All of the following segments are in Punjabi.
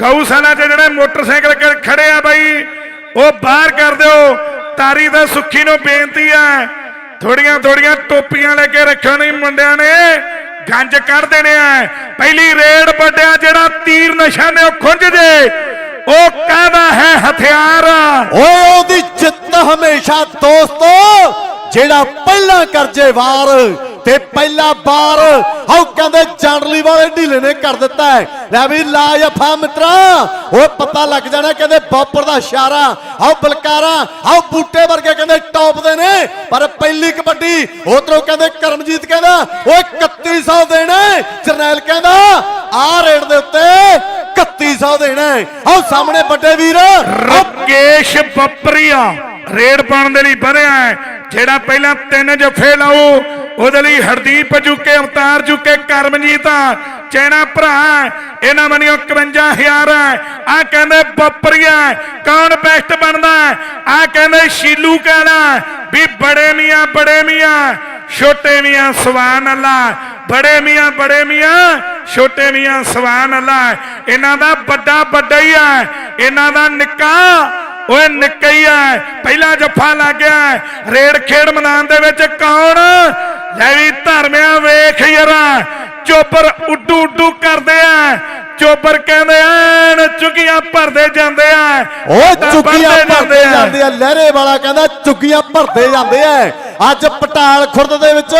ਗਊਸ਼ਾਲਾ 'ਚ ਜਿਹੜੇ ਮੋਟਰਸਾਈਕਲ ਖੜੇ ਆ ਬਾਈ, ਉਹ ਬਾਹਰ ਕਰ ਦਿਓ। ਤਾਰੀ ਦਾ ਸੁੱਖੀ ਨੂੰ ਬੇਨਤੀ ਹੈ ਥੋੜੀਆਂ ਥੋੜੀਆਂ ਟੋਪੀਆਂ ਲੈ ਕੇ ਰੱਖੋ ਨਹੀਂ ਮੁੰਡਿਆਂ ਨੇ ਗੰਜ ਕੱਢ ਦੇਣੇ ਆ। ਪਹਿਲੀ ਰੇਡ ਵੱਡਿਆ ਜਿਹੜਾ ਤੀਰ ਨਿਸ਼ਾਨੇ ਉਹ ਖੁੰਝ ਜੇ। ਉਹ ਕਾਹਦਾ ਹੈ ਹਥਿਆਰ? ਓਏ, ਉਹਦੀ ਜਿੱਤ ਹਮੇਸ਼ਾ ਦੋਸਤੋ, ਜਿਹੜਾ ਪਹਿਲਾਂ ਕਰਜੇ ਵਾਰ ਤੇ ਪਹਿਲਾ ਬਾਰ ਹਾਉ ਕਹਿੰਦੇ ਚਾਂਡਲੀ ਵਾਲੇ ਢੀਲੇ ਨੇ ਕਰ ਦਿੱਤਾ ਹੈ। ਲੈ ਵੀ ਲਾ ਜਫਾ ਮਿੱਤਰਾ ਓਏ ਪਤਾ ਲੱਗ ਜਾਣਾ ਕਹਿੰਦੇ ਬਾਪਰ ਦਾ ਇਸ਼ਾਰਾ ਹਾਉ ਬਲਕਾਰਾ, ਹਾਉ ਬੂਟੇ ਵਰਗੇ ਕਹਿੰਦੇ ਟੌਪ ਦੇ ਨੇ। ਪਰ ਪਹਿਲੀ ਕਬੱਡੀ, ਉਧਰੋਂ ਕਹਿੰਦੇ ਕਰਮਜੀਤ ਕਹਿੰਦਾ ਓਏ 3100 ਦੇਣਾ ਜਰਨੈਲ ਕਹਿੰਦਾ, ਆ ਰੇਡ ਦੇ ਉੱਤੇ 3100 ਦੇਣਾ ਆਓ ਸਾਹਮਣੇ ਵੱਡੇ ਵੀਰ ਰਕੇਸ਼ ਬੱਪਰੀਆ ਰੇਡ ਪਾਉਣ ਦੇ ਲਈ ਵਧਿਆ ਹੈ। ਜਿਹੜਾ ਪਹਿਲਾਂ ਤਿੰਨ ਜਫ਼ੇ ਲਾਓ ਉਹਦੇ ਲਈ ਹਰਦੀਪ ਜੁਕੇ ਅਵਤਾਰ ਜੁਕੇ ਕਰਮਜੀਤ ਆ, ਚੈਣਾ ਭਰਾ ਇਹਨਾਂ ਬਣਿਓ 51000 ਆ ਕਹਿੰਦੇ ਬੱਪਰੀਆ ਕੌਣ ਬੈਸਟ ਬਣਦਾ? ਆ ਕਹਿੰਦੇ ਸ਼ੀਲੂ ਕਹਿਣਾ ਵੀ ਬੜੇ ਮੀਆਂ ਬੜੇ ਮੀਆਂ ਛੋਟੇ ਮੀਆਂ ਸਵਾਨ ਅੱਲਾ। ਬੜੇ ਮੀਆਂ ਬੜੇ ਮੀਆਂ ਛੋਟੇ ਮੀਆਂ ਸਵਾਨ ਅੱਲਾ। ਇਹਨਾਂ ਦਾ ਵੱਡਾ ਵੱਡਾ ਹੀ ਹੈ ਇਹਨਾਂ ਦਾ ਨਿੱਕਾ ਓਏ ਨਿੱਕਾ ਹੀ ਹੈ ਪਹਿਲਾ ਜੱਫਾ ਲੱਗ ਗਿਆ ਹੈ। ਰੇਡ ਖੇਡ ਮੈਦਾਨ ਦੇ ਵਿੱਚ ਕੌਣ? ਲੈ ਵੀ ਧਰਮਿਆ ਵੇਖ ਯਾਰਾ ਚੋਬਰ ਉੱਡੂ ਉੱਡੂ ਕਰਦੇ ਆ ਚੋਬਰ ਕਹਿੰਦੇ ਐਨ ਚੁਗੀਆਂ ਭਰਦੇ ਜਾਂਦੇ ਆ ਓ ਤਾਂ ਚੁੱਕੀਆਂ ਭਰਦੇ ਜਾਂਦੇ ਆ ਲਹਿਰੇ ਵਾਲਾ ਕਹਿੰਦਾ ਚੁੱਕੀਆਂ ਭਰਦੇ ਜਾਂਦੇ ਆ ਅੱਜ ਪਟਾਲ ਖੁਰਦ ਦੇ ਵਿੱਚ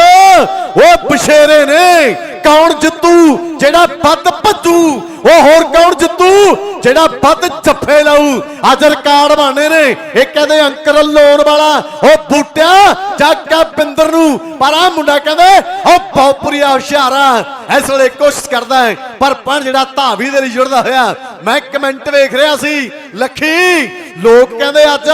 ਉਹ ਬਸ਼ੇਰੇ ਨੇ, ਕੌਣ ਜਿੱਤੂ, ਜਿਹੜਾ ਵੱਧ ਭੱਜੂ, ਉਹ ਹੋਰ ਕੌਣ ਜਿੱਤੂ, ਜਿਹੜਾ ਵੱਧ ਜੱਫੇ ਲਾਊ। ਅੱਜ ਰਿਕਾਰਡ ਬਾਣੇ ਨੇ, ਇਹ ਕਹਿੰਦੇ ਅੰਕਰ ਲੋਨ ਵਾਲਾ, ਉਹ ਬੂਟਿਆ ਜਾਗਾ ਬਿੰਦਰ ਨੂੰ, ਪਰ ਆ ਮੁੰਡਾ ਕਹਿੰਦੇ, ਉਹ ਬਹੁਪੁਰੀਆ ਹੁਸ਼ਿਆਰਾ ਇਸ ਵੇਲੇ ਕੋਸ਼ਿਸ਼ ਕਰਦਾ ਹੈ, ਪਰ ਪਣ ਜਿਹੜਾ ਧਾਵੀ ਦੇ ਲਈ ਜੁੜਦਾ ਹੋਇਆ, ਮੈਂ ਕਮੈਂਟ ਵੇਖ ਰਿਹਾ ਸੀ, ਲੱਖੀ, ਲੋਕ ਕਹਿੰਦੇ ਅੱਜ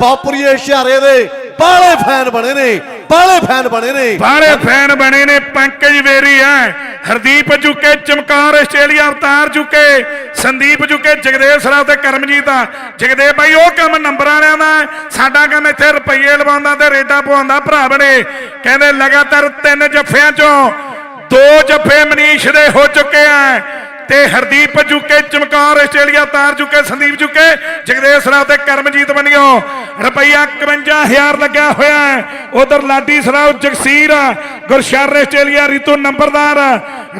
ਬਹੁਪੁਰੀਏ ਹੁਸ਼ਿਆਰੇ ਦੇ ਬਾਲੇ ਫੈਨ ਬਣੇ ਨੇ, ਬਾਲੇ ਫੈਨ ਬਣੇ ਨੇ। ਬਾਹਲੇ ਫੈਨ ਬਣੇ ਨੇ, ਪੰਕਜ ਵੇਰੀ ਹੈ ਹਰਦੀਪ ਚੁੱਕੇ ਚਮਕਾਰ ਆਸਟ੍ਰੇਲੀਆ, ਅਵਤਾਰ ਚੁੱਕੇ ਸੰਦੀਪ ਚੁੱਕੇ ਜਗਦੇਵ ਸਰਾਵ ਤੇ ਕਰਮਜੀਤ ਆ ਜਗਦੇਵ ਭਾਈ, ਉਹ ਕੰਮ ਨੰਬਰ ਵਾਲਿਆਂ ਦਾ ਸਾਡਾ ਕੰਮ ਇੱਥੇ ਰੁਪਈਏ ਲਵਾਉਂਦਾ ਤੇ ਰੇਡਾ ਪਵਾਉਂਦਾ, ਭਰਾ ਬਣੇ। ਕਹਿੰਦੇ ਲਗਾਤਾਰ ਤਿੰਨ ਜੱਫਿਆਂ ਚੋਂ ਦੋ ਜੱਫੇ ਮਨੀਸ਼ ਦੇ ਹੋ ਚੁੱਕੇ ਆ ਤੇ ਹਰਦੀਪ ਚੁੱਕੇ ਚਮਕਾਰ ਆਸਟ੍ਰੇਲੀਆ ਤਾਰ ਚੁੱਕੇ ਸੰਦੀਪ ਚੁੱਕੇ ਜਗਦੇਵ ਸਰਾਵ ਤੇ ਕਰਮਜੀਤ ਬਣਿਓ ਰੁਪਈਆ 51000 ਲੱਗਿਆ ਹੋਇਆ ਉਧਰ ਲਾਡੀ ਸਰਾਵ ਜਗਸੀਰ ਗੁਰਸ਼ਰ ਆਸਟ੍ਰੇਲੀਆ ਰੀਤੂ ਨੰਬਰਦਾਰ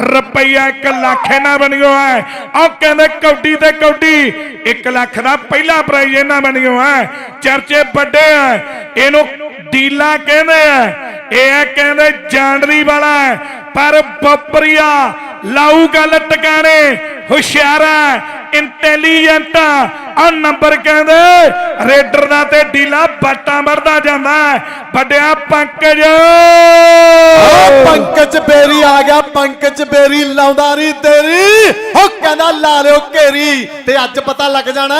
ਰੁਪਈਆ 1 ਲੱਖ ਇਹਨਾਂ ਬਣਿਓ ਹੈ। ਉਹ ਕਹਿੰਦੇ ਕੌਡੀ ਤੇ ਕੌਡੀ 1 ਲੱਖ ਦਾ ਪਹਿਲਾ ਪ੍ਰਾਈਜ਼ ਇਹਨਾਂ ਬਣਿਓ ਹੈ। ਚਰਚੇ ਵੱਡੇ ਆ ਇਹਨੂੰ ਡੀਲਾ ਕਹਿੰਦੇ ਆ ਇਹ ਕਹਿੰਦੇ ਜਾਂਡਲੀ ਵਾਲਾ ਹੈ, ਪਰ ਬੱਪਰੀਆ ਲਾਊ ਗੱਲ ਟਿਕਾਣੇ ਹੁਸ਼ਿਆਰਾ ਇੰਟੈਲੀਜੈਂਟ ਆ ਨੰਬਰ ਕਹਿੰਦੇ ਰੇਡਰ ਦਾ ਤੇ ਡੀਲਾ ਬਾਟਾਂ ਵਰਦਾ ਜਾਂਦਾ। ਵੱਡਿਆ ਪੰਕਜ। ਓ ਪੰਕਜ ਬੇਰੀ ਆ ਗਿਆ ਪੰਕਜ ਬੇਰੀ ਲਾਉਂਦਾ ਨਹੀਂ ਤੇਰੀ। ਉਹ ਕਹਿੰਦਾ ਲਾ ਲਿਓ ਘੇਰੀ ਤੇ ਅੱਜ ਪਤਾ ਲੱਗ ਜਾਣਾ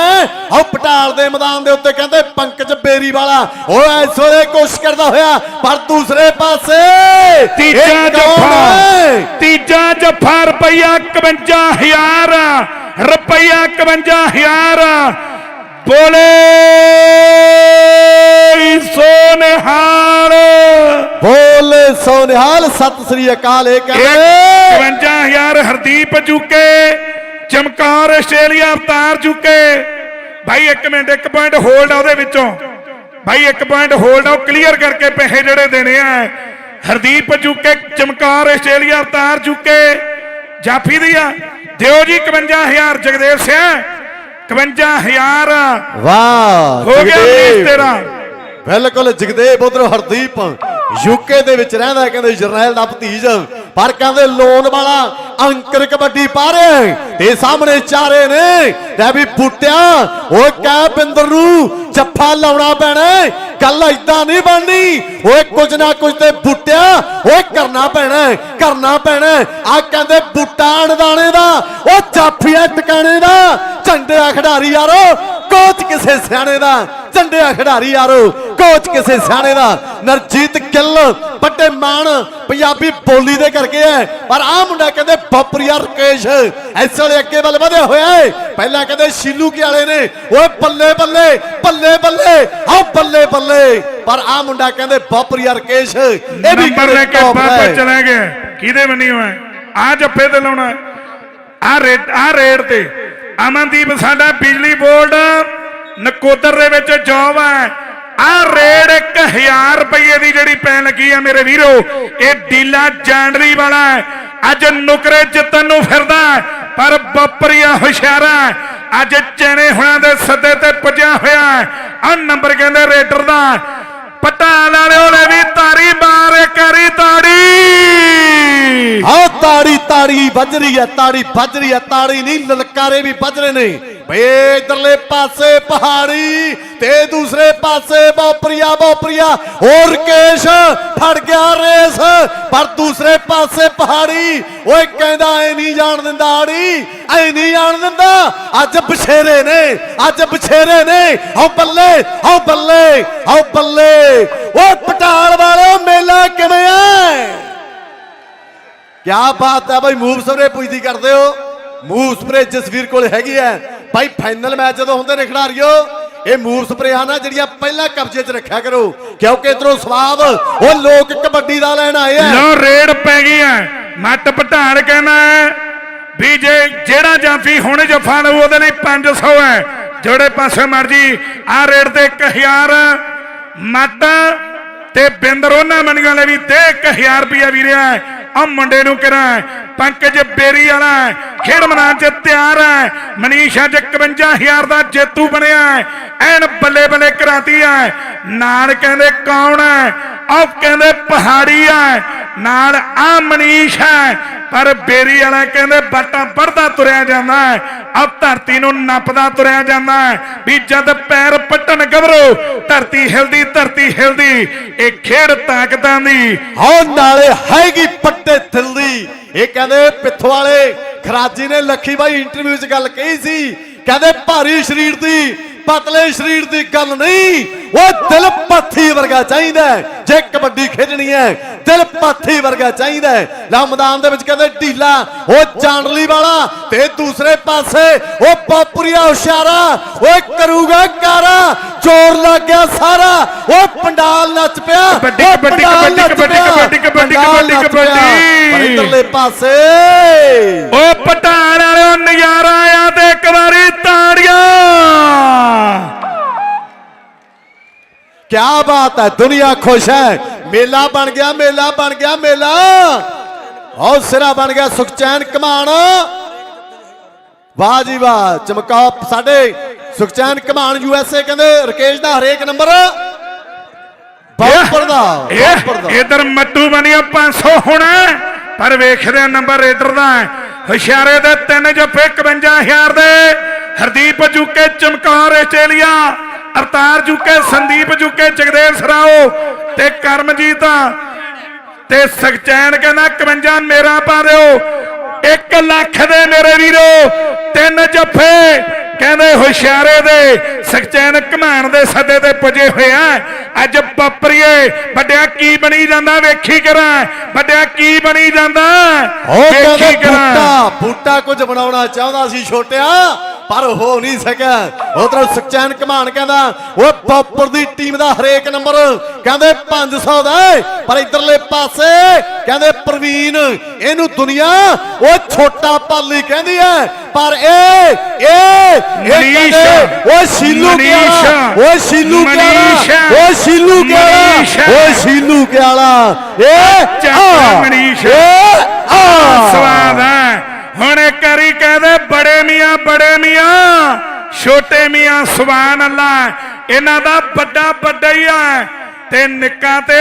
ਉਹ ਪਟਾਲ ਦੇ ਮੈਦਾਨ ਦੇ ਉੱਤੇ ਕਹਿੰਦੇ ਪੰਕਜ ਬੇਰੀ ਵਾਲਾ। ਉਹ ਇਸ ਵੇਲੇ ਕੋਸ਼ਿਸ਼ ਕਰਦਾ ਹੋਇਆ ਪਰ ਦੂਸਰੇ ਪਾਸੇ ਤੀਜਾ ਜੱਫਾ? ਤੀਜਾ ਜੱਫਾ ਰੁਪਈਆ 51000 ਰੁਪਈਆ 51000 ਬੋਲੇ ਸੋਨਹਾਲ। ਬੋਲੇ ਸੋਨਿਹਾਲ ਸਤਿ ਸ੍ਰੀ ਅਕਾਲ ਇਹ ਕਹਿੰਦੇ 51000 ਹਰਦੀਪ ਚੁੱਕੇ ਚਮਕਾਰ ਆਸਟ੍ਰੇਲੀਆ ਅਵਤਾਰ ਚੁੱਕੇ ਭਾਈ ਇੱਕ ਮਿੰਟ ਇੱਕ ਪੁਆਇੰਟ ਹੋਲਡ ਆ ਉਹਦੇ ਵਿੱਚੋਂ। ਭਾਈ ਇੱਕ ਪੁਆਇੰਟ ਹੋਲਡ ਆ ਉਹ ਕਲੀਅਰ ਕਰਕੇ ਪੈਸੇ ਜਿਹੜੇ ਦੇਣੇ ਆ। ਹਰਦੀਪ ਚੁੱਕੇ ਚਮਕਾਰ ਆਸਟ੍ਰੇਲੀਆ ਅਵਤਾਰ ਚੁੱਕੇ ਜਾਫੀ ਦੀ ਆ। ਦਿਓ ਜੀ 51000 ਜਗਦੇਵ ਸਿੰਘ। 51000 ਵਾਹ ਹੋ ਗਿਆ ਜਗਦੇਵ। ਮਨੀਸ਼ ਤੇਰਾ। ਬਿਲਕੁਲ ਜਗਦੇਵ ਉਧਰ ਹਰਦੀਪ। ਯੂਕੇ ਦੇ ਵਿੱਚ ਰਹਿੰਦਾ ਕਹਿੰਦੇ ਜਰਨੈਲ ਦਾ ਭਤੀਜ। ਪਰ ਕਹਿੰਦੇ ਲੋਨ ਵਾਲਾ ਅੰਕਰ ਕਬੱਡੀ ਪਾ ਰਿਹਾ ਤੇ ਸਾਹਮਣੇ ਚਾਰੇ ਨੇ, ਲੈ ਵੀ ਬੁੱਟਿਆ ਓਏ ਕਹਿ ਬਿੰਦਰ ਨੂੰ, ਜੱਫਾ ਲਾਉਣਾ ਪੈਣਾ ਗੱਲ ਇਦਾਂ ਨਹੀਂ ਬਣਨੀ। ਓਏ ਕੁਝ ਨਾ ਕੁਝ ਤੇ ਬੁੱਟਿਆ ਓਏ ਕਰਨਾ ਪੈਣਾ ਕਰਨਾ ਪੈਣਾ ਆ ਕਹਿੰਦੇ ਬੁੱਟਾ ਅਣਦਾਣੇ ਦਾ, ਉਹ ਜਾਫੀਆ ਟਿਕਾਣੇ ਦਾ। ਝੰਡਿਆ ਖਿਡਾਰੀ ਯਾਰੋ ਕੋਚ ਕਿਸੇ ਸਿਆਣੇ ਦਾ ਝੰਡਿਆ ਖਿਡਾਰੀ ਯਾਰੋ ਕੋਚ ਕਿਸੇ ਸਿਆਣੇ ਦਾ। ਨਰਜੀਤ ਗਿੱਲ ਵੱਡੇ ਮਾਨ ਪੰਜਾਬੀ ਬੋਲੀ ਦੇ ਕਰਕੇ ਹੈ। ਪਰ ਆ ਮੁੰਡਾ ਕਹਿੰਦੇ ਬੱਪਰੀਆ ਰਕੇਸ਼ ਇਸ ਵੇਲੇ ਅੱਗੇ ਵੱਲ ਵਧਿਆ ਹੋਇਆ ਹੈ ਪਹਿਲਾਂ ਕਹਿੰਦੇ ਸ਼ੀਲੂ ਕੀ ਵਾਲੇ ਨੇ ਓਏ ਬੱਲੇ ਬੱਲੇ ਬੱਲੇ ਬੱਲੇ ਆ ਬੱਲੇ ਬੱਲੇ। ਪਰ ਆ ਮੁੰਡਾ ਕਹਿੰਦੇ ਬੱਪਰੀਆ ਰਕੇਸ਼ ਇਹ ਵੀ ਨੰਬਰ ਲੈ ਕੇ ਬਾਬਾ ਹੈ। ਚਲੇ ਗਏ ਕਿਹਦੇ ਬਣੀ ਹੋਇਆ? ਆ ਜੱਫੇ ਤੇ ਲਾਉਣਾ ਆ ਰੇਡ ਆ ਰੇਡ ਤੇ। ਅਮਨਦੀਪ, ਸਾਡਾ ਬਿਜਲੀ ਬੋਰਡ ਨਕੋਦਰ ਦੇ ਵਿੱਚ ਜੌਬ ਹੈ। ਆ ਰੇਡ 1000 ਰੁਪਏ ਦੀ ਜਿਹੜੀ ਪੈਣ ਲੱਗੀ ਆ ਮੇਰੇ ਵੀਰੋ। ਇਹ ਡੀਲਾ ਜਾਂਡਰੀ ਵਾਲਾ ਅੱਜ ਨੁਕਰੇ ਜਿੱਤਣ ਨੂੰ ਫਿਰਦਾ ਪਰ ਬੱਪਰੀਆ ਹੁਸ਼ਿਆਰਾ ਅੱਜ ਚਣੇ ਹੁਣਾਂ ਦੇ ਸੱਦੇ ਤੇ ਪੁੱਜਿਆ ਹੋਇਆ ਆ ਨੰਬਰ ਕਹਿੰਦੇ ਰੇਡਰ ਦਾ। ਪਟਾਲ ਵਾਲਿਓ ਨੇ ਵੀ ਤਾਰੀ ਮਾਰ ਕਰੀ ਤਾੜੀ। ਆ ਤਾੜੀ ਤਾੜੀ ਵੱਜ ਰਹੀ ਹੈ, ਤਾੜੀ ਵੱਜ ਰਹੀ ਹੈ, ਤਾੜੀ ਨਹੀਂ, ਲਲਕਾਰੇ ਵੀ ਵੱਜ ਰਹੇ ਨੇ। ਬੇ ਇਧਰਲੇ ਪਾਸੇ ਪਹਾੜੀ ਤੇ ਦੂਸਰੇ ਪਾਸੇ ਬੋਪਰੀਆ ਬੋਪਰੀਆ। ਹੋਰ ਕੇਸ਼ ਫੜ ਗਿਆ ਰੇਸ, ਪਰ ਦੂਸਰੇ ਪਾਸੇ ਪਹਾੜੀ। ਓਏ ਕਹਿੰਦਾ, ਐ ਨਹੀਂ ਜਾਣ ਦਿੰਦਾ ਆੜੀ, ਐ ਨਹੀਂ ਜਾਣ ਦਿੰਦਾ। ਅੱਜ ਬਛੇਰੇ ਨੇ, ਅੱਜ ਬਛੇਰੇ ਨੇ। ਆਓ ਬੱਲੇ ਆਓ ਬੱਲੇ ਆਓ ਬੱਲੇ। ਓਏ ਪਟਾਲ ਵਾਲਿਓ, ਮੇਲਾ ਕਿਵੇਂ ਐ? ਕਿਆ ਬਾਤ ਹੈ ਭਾਈ ਮੂਵ ਸਪਰੇ ਪੁੱਛਦੀ ਕਰਦੇ ਹੋ। ਮੂਵ ਸਪਰੇ ਜਸਵੀਰ ਕੋਲ ਹੈਗੀ ਹੈ ਭਾਈ ਫਾਈਨਲ ਮੈਚ ਜਦੋਂ ਹੁੰਦੇ ਨੇ ਖਿਡਾਰੀਓ, ਇਹ ਮੂਵ ਸਪਰੇ ਨਾ ਜਿਹੜੀਆਂ ਪਹਿਲਾਂ ਕਬਜ਼ੇ 'ਚ ਰੱਖਿਆ ਕਰੋ, ਕਿਉਂਕਿ ਇਧਰੋਂ ਸਵਾਬ ਉਹ ਲੋਕ ਕਬੱਡੀ ਦਾ ਲੈਣ ਆਏ ਆ। ਲੋ, ਰੇਡ ਪੈ ਗਈ ਐ ਮੱਟ ਪਟਾੜ ਕਹਿੰਦਾ ਵੀ ਜੇ ਜਿਹੜਾ ਜਾਫੀ ਹੁਣ ਜਫਾ ਲਊ, ਉਹਦੇ ਲਈ 500 ਹੈ। ਜਿਹੜੇ ਪਾਸੇ ਮਰਜ਼ੀ ਆ ਰੇਡ ਤੇ 1000 ਮੱਟ ਤੇ ਬਿੰਦਰ ਉਹਨਾਂ ਮੰਡੀਆਂ ਲਈ ਵੀ ਤੇ 1000 ਰੁਪਿਆ ਵੀਰਿਆ ਆ ਮੁੰਡੇ ਨੂੰ ਕਰਾਂ ਪੰਕਜ ਬੇਰੀ ਵਾਲਾ ਖੇਡ ਮੈਦਾਨ 'ਚ ਤਿਆਰ ਹੈ। ਮਨੀਸ਼ ਅੱਜ 51000 ਦਾ ਜੇਤੂ ਬਣਿਆ ਹੈ। ਐਨ ਬੱਲੇ ਬੱਲੇ ਕਰਾਤੀ ਹੈ। ਨਾਲ ਕਹਿੰਦੇ ਕੌਣ ਹੈ? ਆਹ ਕਹਿੰਦੇ ਪਹਾੜੀ ਹੈ। ਨਾਲ ਆ ਮਨੀਸ਼ ਹੈ। ਪਰ ਬੇਰੀ ਵਾਲਾ ਕਹਿੰਦੇ ਬਾਟਾ ਪੜਦਾ ਤੁਰਿਆ ਜਾਂਦਾ ਹੈ। ਆ ਧਰਤੀ ਨੂੰ ਨੱਪਦਾ ਤੁਰਿਆ ਜਾਂਦਾ ਹੈ। ਵੀ ਜਦ ਪੈਰ ਪੱਟਣ ਗਵਰੋ ਧਰਤੀ ਹਿਲਦੀ ਧਰਤੀ ਹਿਲਦੀ, ਇਹ ਖੇਡ ਤਾਕਤਾਂ ਦੀ। ਆਓ ਨਾਲੇ ਹੈਗੀ ਪੱਟੇ ਥਿਲਦੀ। ਇਹ ਕਹਿੰਦੇ ਪਿੱਥੋਂ ਵਾਲੇ ਖਰਾਜੀ ਨੇ ਲੱਖੀ ਬਾਈ ਇੰਟਰਵਿਊ 'ਚ ਗੱਲ ਕਹੀ ਸੀ। ਕਹਿੰਦੇ ਭਾਰੀ ਸਰੀਰ ਦੀ ਪਤਲੇ ਸਰੀਰ ਦੀ ਗੱਲ ਨਹੀਂ ਉਹ ਦਿਲ ਪਾਥੀ ਵਰਗਾ ਚਾਹੀਦਾ ਹੈ। ਜੇ ਕਬੱਡੀ ਖੇਡਣੀ ਹੈ, ਦਿਲ ਪਾਥੀ ਵਰਗਾ ਚਾਹੀਦਾ ਹੈ। ਲਾ ਮੈਦਾਨ ਦੇ ਵਿੱਚ ਕਹਿੰਦੇ ਢੀਲਾ, ਉਹ ਚਾਂਡਲੀ ਵਾਲਾ ਤੇ ਦੂਸਰੇ ਪਾਸੇ ਉਹ ਪਾਪੂਰੀਆ ਹੁਸ਼ਿਆਰਾ, ਉਹ ਕਰੂਗਾ ਕਾਰਾ ਜ਼ੋਰ ਲੱਗ ਗਿਆ ਸਾਰਾ। ਉਹ ਪੰਡਾਲ ਨੱਚ ਪਿਆ। ਕਬੱਡੀ, ਕਬੱਡੀ, ਕਬੱਡੀ, ਕਬੱਡੀ। ਕਬੱਡੀ, ਕਬੱਡੀ, ਕਬੱਡੀ। ਕਬੱਡੀ। ਇੱਧਰਲੇ ਪਾਸੇ। ਉਹ ਪਟਾਣ ਵਾਲਿਓ ਨਜ਼ਾਰਾ ਆਇਆ ਤੇ ਇੱਕ ਵਾਰੀ ਤਾੜੀਆਂ। ਬਾਤ ਹੈ ਦੁਨੀਆ ਖੁਸ਼ ਹੈ। ਮੇਲਾ ਬਣ ਗਿਆ ਮੇਲਾ ਬਣ ਗਿਆ ਮੇਲਾ। ਔਰ ਸਿਰਾ ਬਣ ਗਿਆ ਸੁਖਚੈਨ ਕਮਾਨ। ਵਾਹ ਜੀ ਵਾਹ ਚਮਕਾ ਸਾਡੇ ਸੁਖਚੈਨ ਕਮਾਨ ਯੂਐਸਏ ਕਹਿੰਦੇ ਰਕੇਸ਼ ਦਾ ਹਰੇਕ ਨੰਬਰ ਬਹੁਤ ਪਰਦਾ ਇਧਰ ਮੱਟੂ ਬਣਿਆ 500 ਹੋਣਾ ਪਰ ਵੇਖਦੇ ਆ ਨੰਬਰ ਰੇਡਰ ਦਾ। ਹੁਸ਼ਿਆਰੇ ਦੇ ਤਿੰਨ ਜੱਫੇ 51000 ਦੇ। ਹਰਦੀਪ ਜੁਕੇ ਚਮਕੌਰ ਆਸਟ੍ਰੇਲੀਆ ਅਵਤਾਰ ਜੁਕੇ ਸੰਦੀਪ ਜੁਕੇ ਜਗਦੇਵ ਸਰਾਓ ਤੇ ਕਰਮਜੀਤ ਤੇ ਸਖਚੈਨ ਕਹਿੰਦਾ 51 ਮੇਰਾ ਪਾ ਦਿਓ। 1 ਲੱਖ ਦੇ ਮੇਰੇ ਵੀਰੋ ਤਿੰਨ ਜੱਫੇ ਕਹਿੰਦੇ ਹੁਸ਼ਿਆਰੇ ਦੇ ਸਖਚੈਨ ਘਮਾਣ ਦੇ ਸੱਦੇ ਤੇ ਪੁੱਜੇ ਹੋਏ ਆ। ਅੱਜ ਬੱਪਰੀਏ ਵੱਡਿਆ ਕੀ ਬਣੀ ਜਾਂਦਾ ਵੇਖੀ ਕਰਾਂ। ਵੱਡਿਆ ਕੀ ਬਣੀ ਜਾਂਦਾ ਵੇਖੀ ਕਰਾਂ। ਬੂਟਾ ਬੂਟਾ ਕੁਝ ਬਣਾਉਣਾ ਚਾਹੁੰਦਾ ਸੀ ਛੋਟਿਆ। ਪਰ ਹੋ ਨਹੀਂ ਸਕਿਆ ਉਧਰ ਸੁਖਚੈਨ ਕਮਾਨ ਕਹਿੰਦਾ ਉਹ ਪੌਪਰ ਦੀ ਟੀਮ ਦਾ ਹਰੇਕ ਨੰਬਰ ਕਹਿੰਦੇ 500 ਦਾ। ਪਰ ਇਧਰਲੇ ਪਾਸੇ ਕਹਿੰਦੇ ਪ੍ਰਵੀਨ ਇਹਨੂੰ ਦੁਨੀਆ ਉਹ ਛੋਟਾ ਪਾਲੀ ਕਹਿੰਦੀ ਹੈ ਪਰ ਇਹ ਇਹ ਕਹਿੰਦੇ, ਉਹ ਸ਼ੀਲੂ ਕਿਆਲਾ ਉਹ ਸ਼ੀਲੂ ਕਿਆਲਾ ਉਹ ਸ਼ੀਲੂ ਕਿਆਲਾ। ਉਹ ਸ਼ੀਲੂ ਕਿਆਲਾ ਇਹ ਮਨੀਸ਼। ਆ ਸਵਾਦ ਹੈ ਹੁਣ ਇੱਕ ਵਾਰੀ ਕਹਦੇ ਬੜੇ ਮੀਆਂ ਬੜੇ ਮੀਆਂ ਛੋਟੇ ਮੀਆਂ ਸੁਭਾਨ ਅੱਲਾ ਇਹਨਾਂ ਦਾ ਵੱਡਾ ਵੱਡਾ ਹੀ ਆ। ਤੇ ਨਿੱਕਾ ਤੇ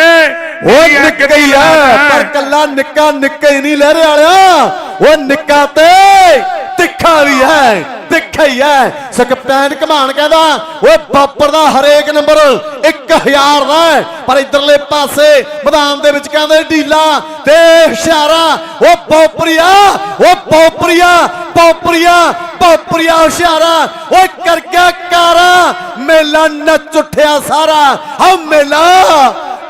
ਉਹ ਨਿੱਕਾ ਹੀ ਆ ਪਰ ਕੱਲਾ ਨਿੱਕਾ ਨਿੱਕਾ ਹੀ ਨਹੀਂ ਲਹਿਰੇ ਵਾਲਿਆ। ਉਹ ਨਿੱਕਾ ਤੇ ਤਿੱਖਾ ਵੀ ਹੈ, ਤਿੱਖਾ ਹੀ ਹੈ। ਸਕਪੈਨ ਕਮਾਨ ਕਹਿੰਦਾ, ਓਏ ਬਾਪਰ ਦਾ ਹਰੇਕ ਨੰਬਰ 1000 ਦਾ ਪਰ ਇਧਰਲੇ ਪਾਸੇ ਮੈਦਾਨ ਦੇ ਵਿੱਚ ਕਹਿੰਦੇ, ਢੀਲਾ ਤੇ ਹੁਸ਼ਿਆਰਾ ਉਹ ਪੋਪਰੀਆ ਉਹ ਪੋਪਰੀਆ ਪੋਪਰੀਆ ਪੋਪਰੀਆ ਹੁਸ਼ਿਆਰਾ ਓਏ ਕਰਕੇ ਗਿਆ ਕਾਰਾ। ਮੇਲਾ ਨੱਚ ਉੱਠਿਆ ਸਾਰਾ ਆ ਮੇਲਾ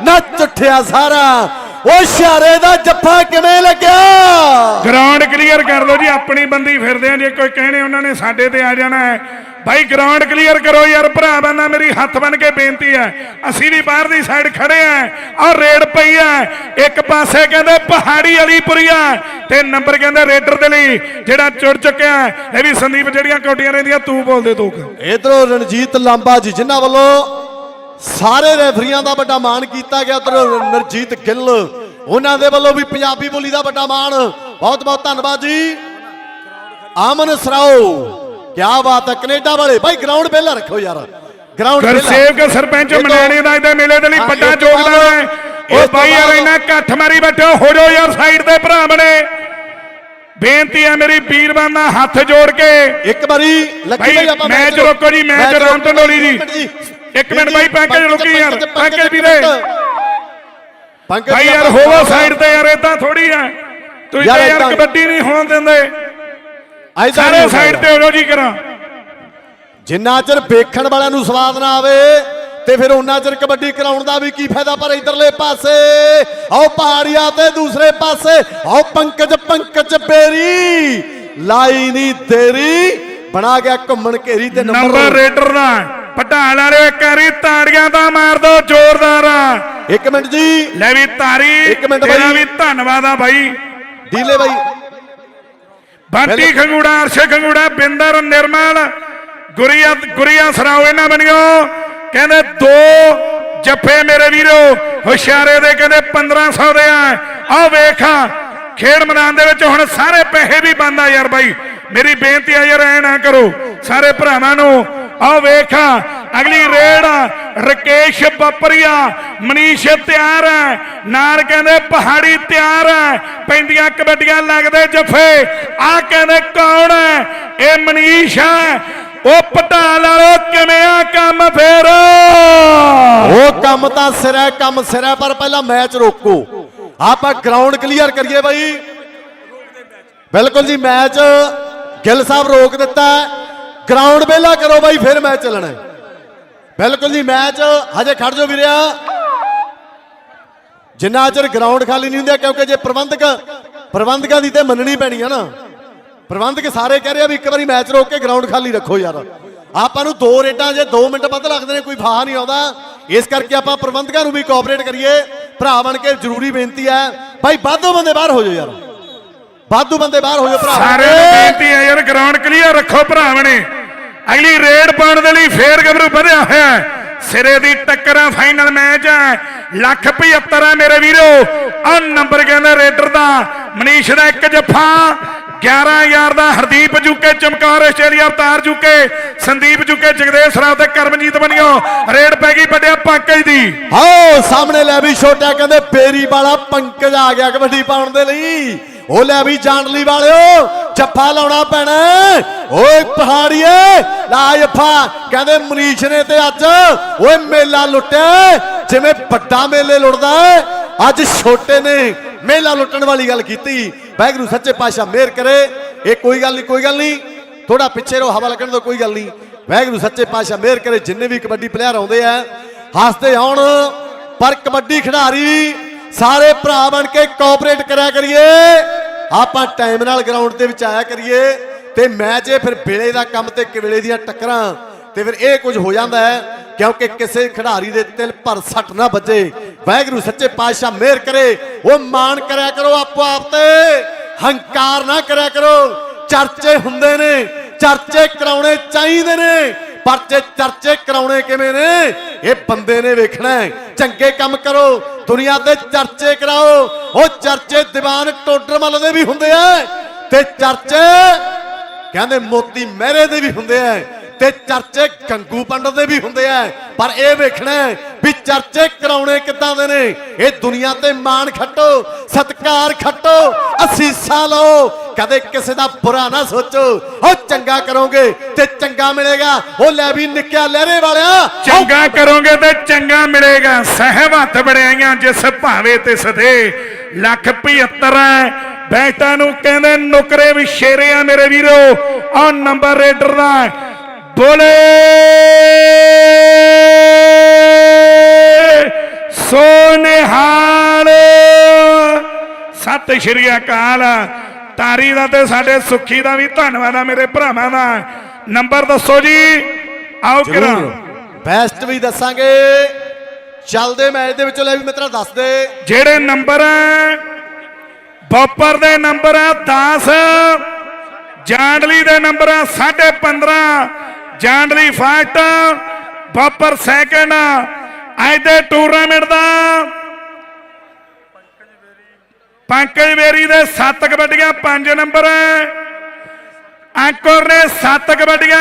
ਨੱਚ ਉੱਠਿਆ ਸਾਰਾ। ਉਹ ਇਸ਼ਾਰੇ ਦਾ ਜੱਫਾ ਕਿਵੇਂ ਲੱਗਿਆ? ਗਰਾਊਂਡ ਕਲੀਅਰ ਕਰ ਲਓ ਜੀ ਆਪਣੀ ਬੰਦੀ ਫਿਰਦੇ ਆ। ਜੇ ਕੋਈ ਕਹਿਣੇ ਉਹਨਾਂ ਨੇ ਸਾਡੇ ਤੇ ਆ ਜਾਣਾ ਹੈ ਭਾਈ ਗਰਾਊਂਡ ਕਲੀਅਰ ਕਰੋ ਯਾਰ ਭਰਾ ਬੰਦਾ ਮੇਰੀ ਹੱਥ ਬਨ ਕੇ ਬੇਨਤੀ ਹੈ। ਅਸੀਂ ਵੀ ਬਾਹਰ ਦੀ ਸਾਈਡ ਖੜੇ ਆ ਆ ਰੇਡ ਪਈ ਆ। ਇੱਕ ਪਾਸੇ ਕਹਿੰਦੇ ਪਹਾੜੀ ਵਾਲੀ ਪੁਰੀਆ ਤੇ ਨੰਬਰ ਕਹਿੰਦੇ ਰੇਡਰ ਦੇ ਲਈ ਜਿਹੜਾ ਚੁੜ ਚੁੱਕਿਆ ਹੈ। ਇਹ ਵੀ ਸੰਦੀਪ ਜਿਹੜੀਆਂ ਕੋਟੀਆਂ ਰਹਿੰਦੀਆਂ ਤੂੰ ਬੋਲਦੇ ਤੂੰ। ਇਧਰੋਂ ਰਣਜੀਤ ਲਾਂਬਾ ਜੀ ਜਿਨ੍ਹਾਂ ਵੱਲੋਂ ਸਾਰੇ ਰੈਫਰੀਆਂ ਦਾ ਵੱਡਾ ਮਾਣ ਕੀਤਾ ਗਿਆ। ਉਧਰੋਂ ਨਰਜੀਤ ਗਿੱਲ ਉਹਨਾਂ ਦੇ ਵੱਲੋਂ ਵੀ ਪੰਜਾਬੀ ਬੋਲੀ ਦਾ ਵੱਡਾ ਮਾਣ। ਬਹੁਤ ਬਹੁਤ ਧੰਨਵਾਦ ਜੀ। ਆਮਨ ਸਰਾਓ ਕੀ ਬਾਤ ਹੈ ਕੈਨੇਡਾ ਵਾਲੇ। ਭਾਈ ਗਰਾਊਂਡ ਪਹਿਲਾਂ ਰੱਖੋ ਯਾਰ। ਗਰਾਊਂਡ ਗੁਰਸੇਵਕ ਸਰਪੰਚ ਮਨਾਣੇ ਦਾ ਇਹਦੇ ਮੇਲੇ ਦੇ ਲਈ ਵੱਡਾ ਤੋਂ ਯੋਗਦਾਨ ਹੈ। ਉਹ ਤੋਂ ਬਾਈ ਯਾਰ ਇਹਨਾਂ ਇਕੱਠ ਮਾਰੀ ਬੈਠੇ ਹੋ ਜਾਓ ਯਾਰ ਸਾਈਡ ਤੇ ਭਰਾ ਬਣੇ। ਬੇਨਤੀ ਹੈ ਮੇਰੀ ਵੀਰਵਾਨ ਦਾ ਹੱਥ ਜੋੜ ਕੇ। ਇੱਕ ਵਾਰੀ ਲੱਕੀ ਭਾਈ, ਭਾਈ ਆਪਾਂ ਮੈਚ ਰੋਕੋ ਜੀ, ਮੈਚ ਮੈਚ ਰਾਮ ਢੰਡੋਲੀ ਜੀ। ਇੱਕ ਮਿੰਟ ਭਾਈ, ਪੰਕਜ ਰੁਕੀ ਯਾਰ, ਪੰਕਜ, ਵੀਰੇ। ਪੰਕਜ ਭਾਈ ਯਾਰ ਹੋਵੋ ਸਾਈਡ ਤੇ ਯਾਰ ਇਦਾਂ ਥੋੜੀ ਹੈ ਤੁਸੀਂ ਤਾਂ ਯਾਰ ਕਬੱਡੀ ਨਹੀਂ ਹੋਣ ਦਿੰਦੇ। ਸਾਰੇ ਸਾਈਡ। ਤੇ ਹੋ ਜਾਓ ਜੀ ਕਰਾਂ। ਜਿੰਨਾ ਚਿਰ ਵੇਖਣ ਵਾਲਿਆਂ ਨੂੰ ਸਵਾਦ ਨਾ ਆਵੇ ਤੇ ਫਿਰ ਉਹਨਾਂ ਚਿਰ ਕਬੱਡੀ ਕਰਾਉਣ ਦਾ ਵੀ ਕੀ ਫਾਇਦਾ? ਪਰ ਇਧਰਲੇ ਪਾਸੇ ਆਓ ਪਹਾੜੀਆਂ ਤੇ ਦੂਸਰੇ ਪਾਸੇ ਆਓ ਪੰਕਜ ਪੰਕਜ ਬੇਰੀ ਲਾਈ ਨਹੀਂ ਤੇਰੀ ਬਣਾ ਗਿਆ ਘੁੰਮਣ ਘੇਰੀ ਤੇ ਨੰਬਰ ਨੰਬਰ ਰੇਡਰ ਦਾ ਪਟਾਲ ਵਾਲੇ ਇੱਕ ਵਾਰੀ ਤਾੜੀਆਂ ਤਾਂ ਮਾਰ ਦੋ ਜ਼ੋਰਦਾਰ। ਇੱਕ ਮਿੰਟ ਜੀ। ਲੈ ਵੀ ਤਾਰੀ ਇੱਕ ਮਿੰਟ ਬਾਈ। ਵੀ ਧੰਨਵਾਦ ਆ ਬਾਈ। ਡੀਲੇ ਬਾਈ। ਬੰਟੀ ਖੰਗੂੜਾ ਅਰਸ਼ ਖੰਗੂੜਾ ਬਿੰਦਰ ਨਿਰਮਲ ਗੁਰੀਆ ਗੁਰੀਆ ਸਰਾਓ ਇਹਨਾਂ ਬਣਿਓ ਕਹਿੰਦੇ ਦੋ ਜੱਫੇ ਮੇਰੇ ਵੀਰੋ ਹੁਸ਼ਿਆਰੇ ਦੇ ਕਹਿੰਦੇ 1500 ਦੇ ਆ। ਆਹ ਵੇਖਾ ਖੇਡ ਮੈਦਾਨ ਦੇ ਵਿੱਚ ਹੁਣ ਸਾਰੇ ਪੈਸੇ ਵੀ ਬੰਦ ਆ ਯਾਰ ਬਾਈ। ਮੇਰੀ ਬੇਨਤੀ ਆ ਯਾਰ ਐ ਨਾ ਕਰੋ। ਸਾਰੇ ਭਰਾਵਾਂ ਨੂੰ ਆਹ ਵੇਖਾ ਅਗਲੀ ਰੇਡ ਆ, ਰਕੇਸ਼ ਬੱਪਰੀਆ ਮਨੀਸ਼ ਤਿਆਰ ਹੈ ਨਾਲ ਕਹਿੰਦੇ ਪਹਾੜੀ ਤਿਆਰ ਹੈ ਪੈਂਦੀਆਂ ਕਬੱਡੀਆਂ ਲੱਗਦੇ ਜੱਫੇ ਆ ਕਹਿੰਦੇ ਕੌਣ ਹੈ? ਇਹ ਮਨੀਸ਼ ਹੈ ਉਹ ਪਟਾਲ ਵਾਲੋ ਕਿਵੇਂ ਆ ਕੰਮ ਫੇਰ? ਉਹ ਕੰਮ ਤਾਂ ਸਿਰ ਕੰਮ ਸਿਰ ਪਰ ਪਹਿਲਾਂ ਮੈਚ ਰੋਕੋ। ਆਪਾਂ ਗਰਾਊਂਡ ਕਲੀਅਰ ਕਰੀਏ ਬਾਈ। ਬਿਲਕੁਲ ਜੀ ਮੈਚ ਗਿੱਲ ਸਾਹਿਬ ਰੋਕ ਦਿੱਤਾ ਗਰਾਊਂਡ ਵਿਹਲਾ ਕਰੋ ਬਾਈ, ਫਿਰ ਮੈਚ ਚੱਲਣਾ ਹੈ। ਬਿਲਕੁਲ ਜੀ, ਮੈਚ ਹਜੇ ਖੜ ਜਾਓ ਵੀਰਿਆ। ਜਿੰਨਾ ਚਿਰ ਗਰਾਊਂਡ ਖਾਲੀ ਨਹੀਂ ਹੁੰਦਾ, ਕਿਉਂਕਿ ਜੇ ਪ੍ਰਬੰਧਕ, ਪ੍ਰਬੰਧਕਾਂ ਦੀ ਤੇ ਮੰਨਣੀ ਪੈਣੀ ਹੈ ਨਾ। ਪ੍ਰਬੰਧਕ ਸਾਰੇ ਕਹਿ ਰਹੇ ਆ ਵੀ ਇੱਕ ਵਾਰੀ ਮੈਚ ਰੋਕ ਕੇ ਗਰਾਊਂਡ ਖਾਲੀ ਰੱਖੋ ਯਾਰ। ਆਪਾਂ ਨੂੰ ਦੋ ਰੇਟਾਂ ਜੇ 2 ਮਿੰਟ ਵੱਧ ਲੱਗਦੇ ਨੇ, ਕੋਈ ਫਾਹ ਨਹੀਂ ਆਉਂਦਾ। ਇਸ ਕਰਕੇ ਆਪਾਂ ਪ੍ਰਬੰਧਕਾਂ ਨੂੰ ਵੀ ਕੋਆਪਰੇਟ ਕਰੀਏ। ਭਰਾ ਬਣ ਕੇ ਜ਼ਰੂਰੀ ਬੇਨਤੀ ਹੈ। ਭਾਈ ਵਾਧੂ ਬੰਦੇ ਬਾਹਰ ਹੋ ਜਾਓ ਯਾਰ। ਵਾਧੂ ਬੰਦੇ ਬਾਹਰ ਹੋ ਜਾਓ ਭਰਾ ਬਣ ਬੇਨਤੀ ਹੈ ਯਾਰ, ਗਰਾਊਂਡ ਕਲੀਅਰ ਰੱਖੋ ਭਰਾਵਣੇ ਅਗਲੀ ਰੇਡ ਪਾਉਣ ਦੇ ਲਈ ਫੇਰ ਗੱਭਰੂ ਵਧਿਆ ਹੋਇਆ ਸਿਰੇ ਦੀ ਟੱਕਰ ਫਾਈਨਲ ਮੈਚ ਹੈ। ਲੱਖ 75 ਹੈ ਮੇਰੇ ਵੀਰੋ। ਆ ਨੰਬਰ ਕਹਿੰਦੇ ਰੇਡਰ ਦਾ। ਮਨੀਸ਼ ਦਾ ਇੱਕ ਜੱਫਾ। 11000 ਦਾ ਹਰਦੀਪ ਜੁਕੇ, ਚਮਕਾਰ ਆਸਟ੍ਰੇਲੀਆ ਅਵਤਾਰ ਜੁਕੇ। ਸੰਦੀਪ ਜੁਕੇ, ਜਗਦੇਵ ਸਰਾਵ ਤੇ ਕਰਮਜੀਤ ਬਣਿਓ ਰੇਡ ਪੈ ਗਈ ਵੱਡਿਆ ਪੰਕਜ ਦੀ। ਆਓ, ਸਾਹਮਣੇ ਲੈ ਵੀ ਛੋਟਾ ਕਹਿੰਦੇ ਪੇਰੀ ਵਾਲਾ ਪੰਕਜ ਆ ਗਿਆ ਕਬੱਡੀ ਪਾਉਣ ਦੇ ਲਈ। ਉਹ ਲੈ ਵੀ ਜਾਂਡਲੀ ਵਾਲਿਓ। ਜੱਫਾ ਲਾਉਣਾ ਪੈਣਾ ਓਏ ਪਹਾੜੀਏ, ਲਾ ਜੱਫਾ। ਕਹਿੰਦੇ ਮਨੀਸ਼ ਨੇ ਤੇ ਅੱਜ ਓਏ ਮੇਲਾ ਲੁੱਟਿਆ ਜਿਵੇਂ ਵੱਡਾ ਮੇਲੇ ਲੁੱਟਦਾ ਅੱਜ ਛੋਟੇ ਨੇ ਮੇਲਾ ਲੁੱਟਣ ਵਾਲੀ ਗੱਲ ਕੀਤੀ। ਵਾਹਿਗੁਰੂ ਸੱਚੇ ਪਾਤਸ਼ਾਹ ਮਿਹਰ ਕਰੇ। ਇਹ ਕੋਈ ਗੱਲ ਨਹੀਂ, ਕੋਈ ਗੱਲ ਨਹੀਂ। ਥੋੜਾ ਪਿੱਛੇ ਰੋ ਹਵਾ ਲੱਗਣ ਤੋਂ ਕੋਈ ਗੱਲ ਨਹੀਂ। ਵਾਹਿਗੁਰੂ ਸੱਚੇ ਪਾਤਸ਼ਾਹ ਮਿਹਰ ਕਰੇ। ਜਿੰਨੇ ਵੀ ਕਬੱਡੀ ਪਲੇਅਰ ਆਉਂਦੇ ਆ, ਹੱਸਦੇ ਆਉਣ। ਪਰ ਕਬੱਡੀ ਖਿਡਾਰੀ ਸਾਰੇ ਭਰਾ ਬਣ ਕੇ ਕੋਆਪਰੇਟ ਕਰਿਆ ਕਰੀਏ। ਆਪਾਂ ਟਾਈਮ ਨਾਲ ਗਰਾਊਂਡ ਦੇ ਵਿੱਚ ਆਇਆ ਕਰੀਏ ਤੇ ਮੈਚ ਇਹ ਫਿਰ ਵੇਲੇ ਦਾ ਕੰਮ ਤੇ ਕਿਵੇਲੇ ਦੀਆਂ ਟੱਕਰਾਂ ਤੇ ਫਿਰ ਇਹ ਕੁਝ ਹੋ ਜਾਂਦਾ ਹੈ, ਕਿਉਂਕਿ ਕਿਸੇ ਖਿਡਾਰੀ ਦੇ ਤਿਲ ਭਰ ਸੱਟ ਨਾ ਵੱਜੇ। ਵਾਹਿਗੁਰੂ ਸੱਚੇ ਪਾਤਸ਼ਾਹ ਮਿਹਰ ਕਰੇ, ਉਹ ਮਾਣ ਕਰਿਆ ਕਰੋ ਆਪੋ ਆਪ ਤੇ, ਹੰਕਾਰ ਨਾ ਕਰਿਆ ਕਰੋ। ਚਰਚੇ ਹੁੰਦੇ ਨੇ, ਚਰਚੇ ਕਰਾਉਣੇ ਚਾਹੀਦੇ ਨੇ, ਪਰ ਜੇ ਚਰਚੇ ਕਰਾਉਣੇ ਕਿਵੇਂ ਨੇ, ਇਹ ਬੰਦੇ ਨੇ ਵੇਖਣਾ ਚੰਗੇ ਕੰਮ ਕਰੋ ਦੁਨੀਆ ਦੇ ਚਰਚੇ ਕਰਾਓ। ਉਹ ਚਰਚੇ ਦੀਵਾਨ ਟੋਡਰਮਲ ਦੇ ਵੀ ਹੁੰਦੇ ਆ ਤੇ ਚਰਚੇ ਕਹਿੰਦੇ ਮੋਤੀ ਮਹਿਰੇ ਦੇ ਵੀ ਹੁੰਦੇ ਆ ਤੇ ਚਰਚੇ ਗੰਗੂ ਪੰਡਤ ਦੇ ਵੀ ਹੁੰਦੇ ਆ। ਪਰ ਇਹ ਵੇਖਣਾ ਵੀ ਚਰਚੇ ਕਰਾਉਣੇ ਕਿੱਦਾਂ ਦੇ ਨੇ। ਇਹ ਦੁਨੀਆ ਤੇ ਮਾਣ ਖੱਟੋ ਸਤਕਾਰ ਖੱਟੋ ਅਸੀਸਾਂ ਲਓ। ਕਦੇ ਕਿਸੇ ਦਾ ਬੁਰਾ ਨਾ ਸੋਚੋ। ਉਹ ਚੰਗਾ ਕਰੋਗੇ ਤੇ ਚੰਗਾ ਮਿਲੇਗਾ। ਉਹ ਲੈ ਵੀ ਨਿੱਕਿਆ ਲਹਿਰੇ ਵਾਲਿਆ। ਚੰਗਾ ਕਰੋਗੇ ਤੇ ਚੰਗਾ ਮਿਲੇਗਾ। ਸਹਿਬ ਹੱਥ ਬੜਾਈਆਂ ਜਿਸ ਭਾਵੇ ਤੇ ਸਦੇ। ਲੱਖ 75 ਹੈ। ਬੈਟਾ ਨੂੰ ਕਹਿੰਦੇ ਨੁਕਰੇ ਵੀ ਸ਼ੇਰੇ ਆ ਮੇਰੇ ਵੀਰੋ। ਆ ਨੰਬਰ ਰੇਡਰ ਦਾ ਬੋਲੇ। ਸੋਨਿਹਾਲ। ਸਤਿ ਸ਼੍ਰੀ ਅਕਾਲ। ਤਾਰੀ ਦਾ ਤੇ ਸਾਡੇ ਸੁੱਖੀ ਦਾ ਵੀ ਧੰਨਵਾਦ ਆ ਮੇਰੇ ਭਰਾਵਾਂ ਦਾ। ਨੰਬਰ ਦੱਸੋ ਜੀ। ਆਓ ਕਿਰਾਂ। ਬੈਸਟ ਵੀ ਦੱਸਾਂਗੇ। ਚੱਲਦੇ ਮੈਚ ਦੇ ਵਿੱਚੋਂ ਲੈ ਵੀ ਮਿੱਤਰਾ ਦੱਸ ਦੇ। ਜਿਹੜੇ ਨੰਬਰ ਬੋਪਰ ਦੇ ਨੰਬਰ ਆ 10 ਜਾਂਡਲੀ ਦੇ ਨੰਬਰ ਆ 15.5 ਜਾਂਡਲੀ ਫਾਸਟ ਬੋਪਰ ਸੈਕਿੰਡ ਅੱਜ ਦੇ ਟੂਰਨਾਮੈਂਟ ਦਾ ਪੰਕਜ ਵੇਰੀ ਦੇ 7 ਕਬੱਡੀਆਂ 5 ਨੰਬਰ ਹੈ ਅੰਕੁਰ ਨੇ 7 ਕਬੱਡੀਆਂ